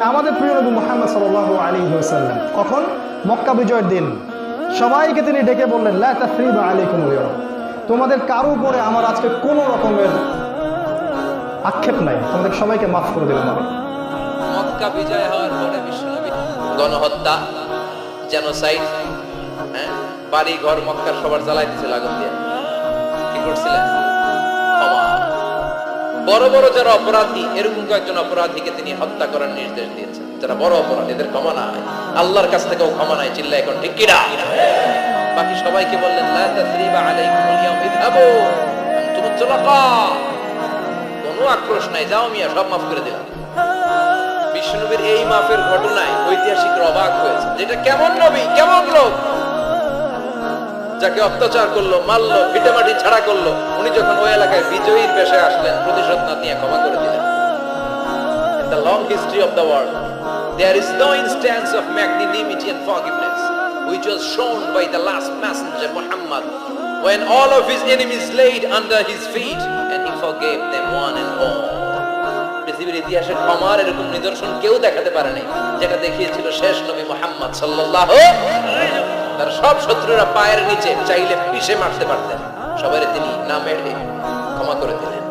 আমাদের প্রিয় নবী মোহাম্মদ সাল্লাহ আলী ওসাল্লাম কখন? মক্কা বিজয়ের দিন। সবাইকে তিনি ডেকে বললেন, লা তাসরিবা আলাইকুম। তোমাদের কারও উপরে আমার আজকে কোনো রকমের আক্ষেপ নাই। তোমাদের সবাইকে মাফ করে দিলাম আমি। মক্কা বিজয় হওয়ার পরে বিশ্বনবী গণহত্যা, জেনোসাইড হ্যাঁ বাড়ি ঘর মক্কার সবার জ্বালাই দিয়েছিল, আগুন দিয়ে। কি করছিলেন? বড় বড় যারা অপরাধী, এরকম কয়েকজন অপরাধীকে তিনি হত্যা করার নির্দেশ দিয়েছেন। যারা বড় অপরাধী, এদের ক্ষমা নাই। আল্লাহর কাছ থেকেও ক্ষমা নাই চিল্লা এখন, ঠিক কিনা বাকি সবাইকে বললেন, লা কোনো আক্রোশ নাই, যাও মিয়া, সব মাফ করে দিলাম। বিষ্ণুনবীর এই মাফের ঘটনায় ঐতিহাসিকরা অবাক হয়েছে যেটা কেমন নবী, কেমন লোক? যাকে অত্যাচার করল, মারলো ভিটামাটি ছাড়া করল, উনি যখন ওই এলাকায় বিজয়ীর পেশায় আসলেন, প্রতিশোধ না নিয়ে ক্ষমা করে দিলেন In the long history of the world, there is no instance of magnanimity and forgiveness which was shown by the last messenger Muhammad when all of his enemies laid under his feet and he forgave them one and all. পৃথিবীর ইতিহাসে ক্ষমার এরকম নিদর্শন কেউ দেখাতে পারে নাই যেটা দেখিয়েছিল শেষ নবী মোহাম্মদ সাল্লাল্লাহু তার সব শত্রুরা পায়ের নিচে চাইলে পিষে মারতে পারতেন সবাই তিনি না মেরে ক্ষমা করে দিলেন